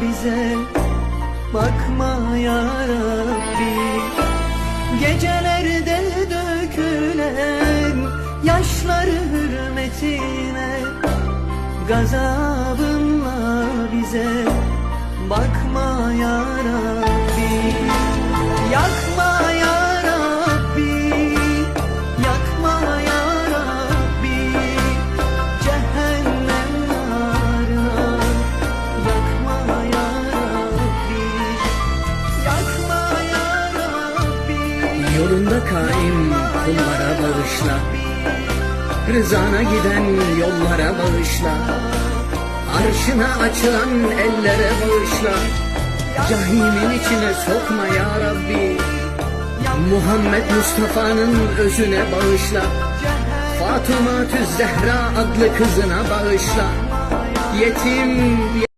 bize bakma ya Rabbi Gecelerde dökülen yaşları hürmetine Gazabınla bize bakma ya Rabbi Yakma ya Rabbi Yakma Yolunda kaim kullara bağışla. Rızana giden yollara bağışla. Arşına açılan ellere bağışla. Cahimin içine sokma ya Rabbi. Muhammed Mustafa'nın özüne bağışla. Fatıma Zehra adlı kızına bağışla. Yetim